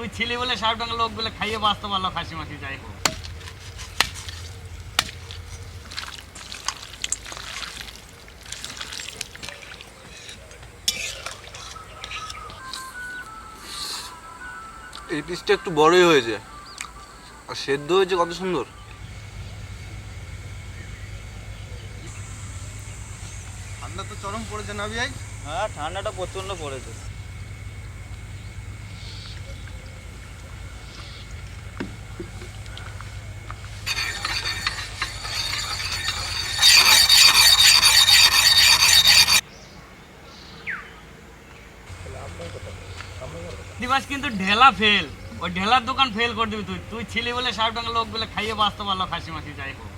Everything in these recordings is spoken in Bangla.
তুই ছিলি বলে সাহেবডাঙ্গা বলে খাইয়ে বাঁচতে পারল খাসি মাসি যাই হোক। এই পিসটা একটু বড়ই হয়েছে। আর সেদ্ধ হয়েছে কত সুন্দর। ঠান্ডা তো চরম পড়েছে না ভাই? হ্যাঁ ঠান্ডাটা প্রচণ্ড পড়েছে। কিন্তু ঢেলা ফেল ওই ঢেলার দোকান ফেল করে দিবি তুই। তুই ছিলি বলে ষাট টাকা লোক বলে খাইয়ে বাঁচতে পারল খাসি মাসি, যাই হোক।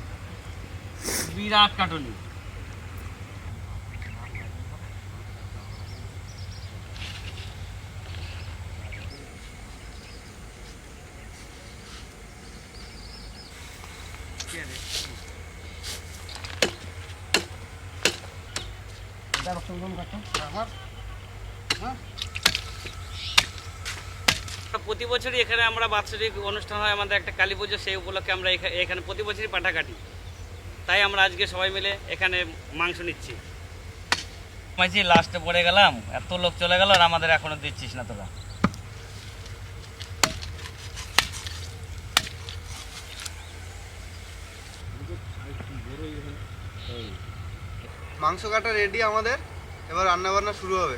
বিরাট কাটুনি। প্রতি বছরই এখানে আমরা বাৎসরিক অনুষ্ঠান হয় আমাদের একটা কালী পুজো সেই উপলক্ষে আমরা এখানে প্রতি বছরই পাঠা কাটি। তাই আমরা আজকে সবাই মিলে এখানে মাংস নিচ্ছি। মাঝি লাস্টে পড়ে গেলাম এত লোক চলে গেল আর আমাদের এখনও দিচ্ছিস না তোরা। মাংস কাটা রেডি আমাদের এবার রান্না বান্না শুরু হবে।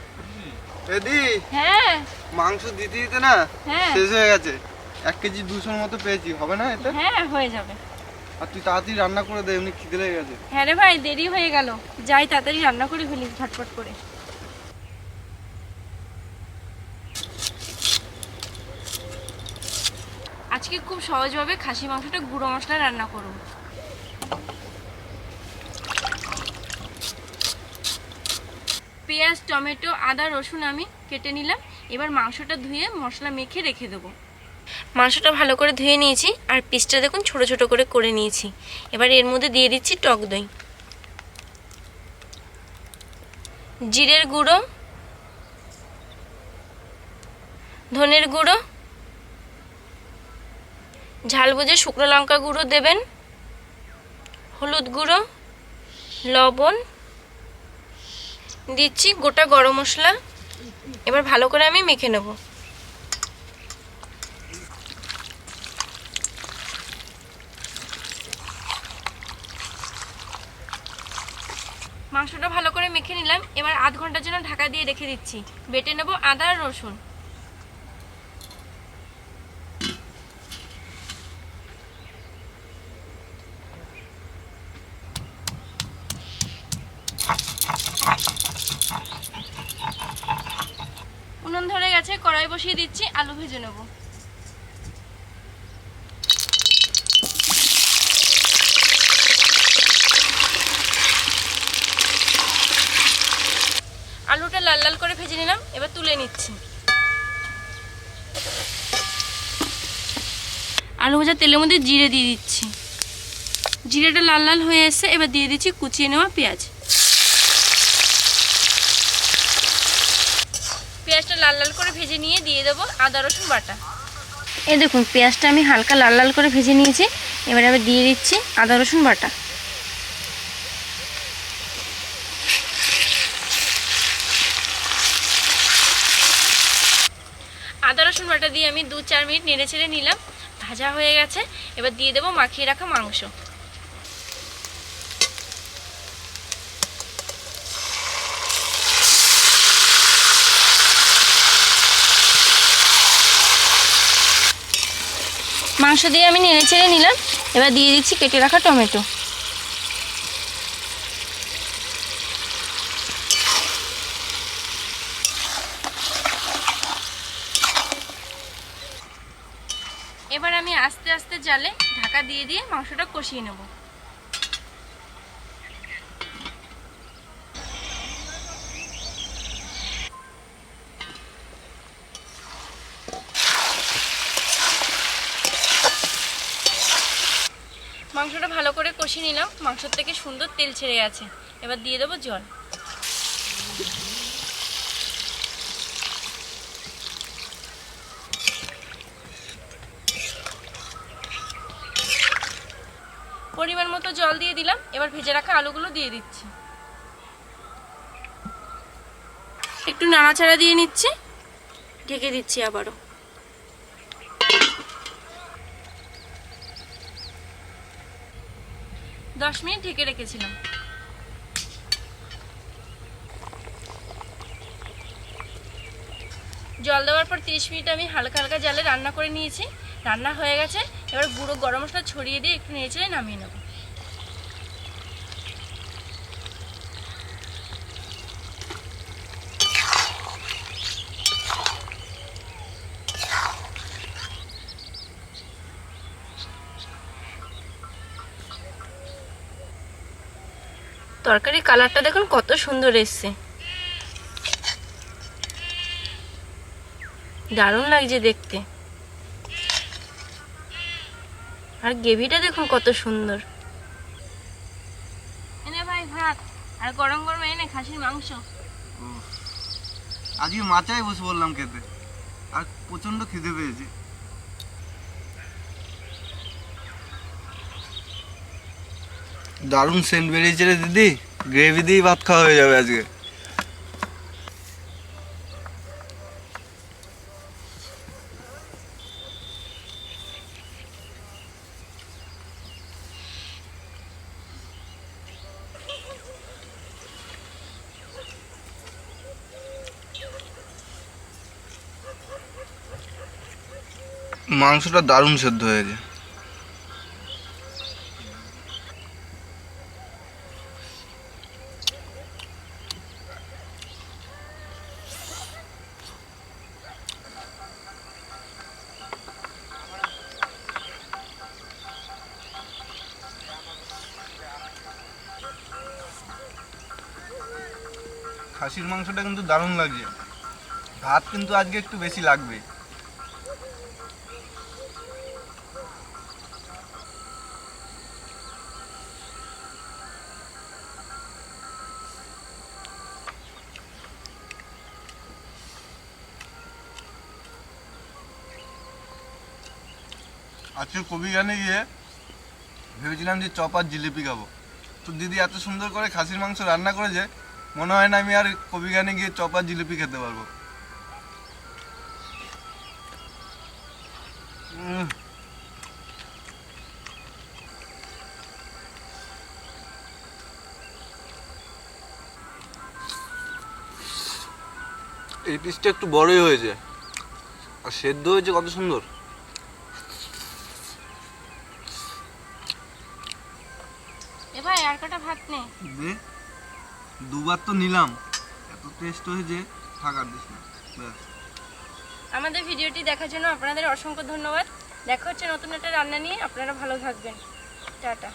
রেডি হ্যাঁ। মাংস দিতে দিতে না হ্যাঁ। শেষ হয়ে গেছে। এক কেজি দুশোর মতো পেয়েছি হবে না এতে হ্যাঁ হয়ে যাবে। আর তুই তাড়াতাড়ি রান্না করে দে এমনি খিদে লেগে গেছে। হ্যাঁ রে ভাই দেরি হয়ে গেল। যাই তাড়াতাড়ি রান্না করে ফেলি ঝটপট করে। আজকে খুব সহজভাবে খাসি মাংসটা গুঁড়ো মশলা রান্না করব পেঁয়াজ, টমেটো, আদা, রসুন আমি কেটে নিলাম। এবার মাংসটা ধুয়ে মশলা মেখে রেখে দেবো। মাংসটা ভালো করে ধুয়ে নিয়েছি আর পিসটা দেখুন ছোট ছোট করে করে নিয়েছি। এবার এর মধ্যে দিয়ে দিচ্ছি টক দই। জিরের গুঁড়ো, ধনের গুঁড়ো, ঝাল বুঝে শুকনো লঙ্কা গুঁড়ো দেবেন, হলুদ গুঁড়ো, লবণ দিচ্ছি গোটা গরম মশলা। এবার ভালো করে আমি মেখে নেব। মাংসটা ভালো করে মেখে নিলাম। এবার আধ ঘণ্টার জন্য ঢাকা দিয়ে রেখে দিচ্ছি। বেটে নেব আদা আর রসুন। গেছে কড়াই বসিয়ে দিচ্ছি, আলু ভেজে নেব। আলুটা লাল লাল করে ভেজে নিলাম, এবার তুলে নিচ্ছি। আলু ভাজা তেলের মধ্যে জিরে দিয়ে দিচ্ছি। জিরেটা লাল লাল হয়ে এসে এবার দিয়ে দিচ্ছি কুচিয়ে নেওয়া পেঁয়াজ পেঁয়াজটা লাল লাল করে ভেজে নিয়ে দিয়ে দেবো আদা রসুন বাটা। এই দেখুন পেঁয়াজটা আমি হালকা লাল লাল করে ভেজে নিয়েছি। এবার আবার দিয়ে দিচ্ছি আদা রসুন বাটা। আদা রসুন বাটা দিয়ে আমি দু চার মিনিট নেড়ে ছেড়ে নিলাম। ভাজা হয়ে গেছে। এবার দিয়ে দেবো মাখিয়ে রাখা মাংস। মাংস দিয়ে আমি নেড়ে ছেড়ে নিলাম। এবার দিয়ে দিচ্ছি কেটে রাখা টমেটো। এবার আমি আস্তে আস্তে জালে ঢাকা দিয়ে দিয়ে মাংসটা কষিয়ে নেব। মাংসটা ভালো করে কষি নিলাম। মাংসর থেকে সুন্দর তেল ছেড়ে গেছে। এবার দিয়ে দেবো জল। পরিমাণ মতো জল দিয়ে দিলাম। এবার ভেজে রাখা আলুগুলো দিয়ে দিচ্ছি। একটু নাড়াচাড়া দিয়ে নিচ্ছি। ঢেকে দিচ্ছি আবারও। দশ মিনিট ঢেকে রেখেছিলাম। জল দেওয়ার পর তিরিশ মিনিট আমি হালকা হালকা জালে রান্না করে নিয়েছি। রান্না হয়ে গেছে। এবার গুঁড়ো গরম মশলা ছড়িয়ে দিয়ে একটু নেড়ে নামিয়ে নেব। তরকারির কালারটা দেখুন কত সুন্দর এসছে। দারুণ লাগছে দেখতে। আর গ্রেভিটা দেখুন কত সুন্দর। এনে ভাই ভাত আর গরম গরম এনে খাসির মাংস। আজকে মাচায় বসে বললাম খেতে। আর প্রচণ্ড খিদে পেয়েছি। দারুণ সেন্ট বেরিয়েছে রে দিদি, গ্রেভি দিয়েই ভাত খাওয়া হয়ে যাবে আজকে। মাংসটা দারুণ সেদ্ধ হয়েছে। খাসির মাংসটা কিন্তু দারুণ লাগছে। ভাত কিন্তু আজকে একটু বেশি লাগবে। আজকে কবি গানে গিয়ে ভেবেছিলাম যে চপ আর জিলিপি খাব। তো দিদি এত সুন্দর করে খাসির মাংস রান্না করেছে মনে হয় না আমি আর কবি গানে গিয়ে চপ আর জিলিপি খেতে পারব। এই পিসটা একটু বড়ই হয়েছে। আর সেদ্ধ হয়েছে কত সুন্দর। এ ভাই আর কটা ভাত নে দে দুবার তো নিলাম। এত টেস্ট হয়েছে থাকার দিস না। আমাদের ভিডিওটি দেখার জন্য আপনাদের অসংখ্য ধন্যবাদ। দেখা হচ্ছে নতুন একটা রান্না নিয়ে। আপনারা ভালো থাকবেন। টাটা।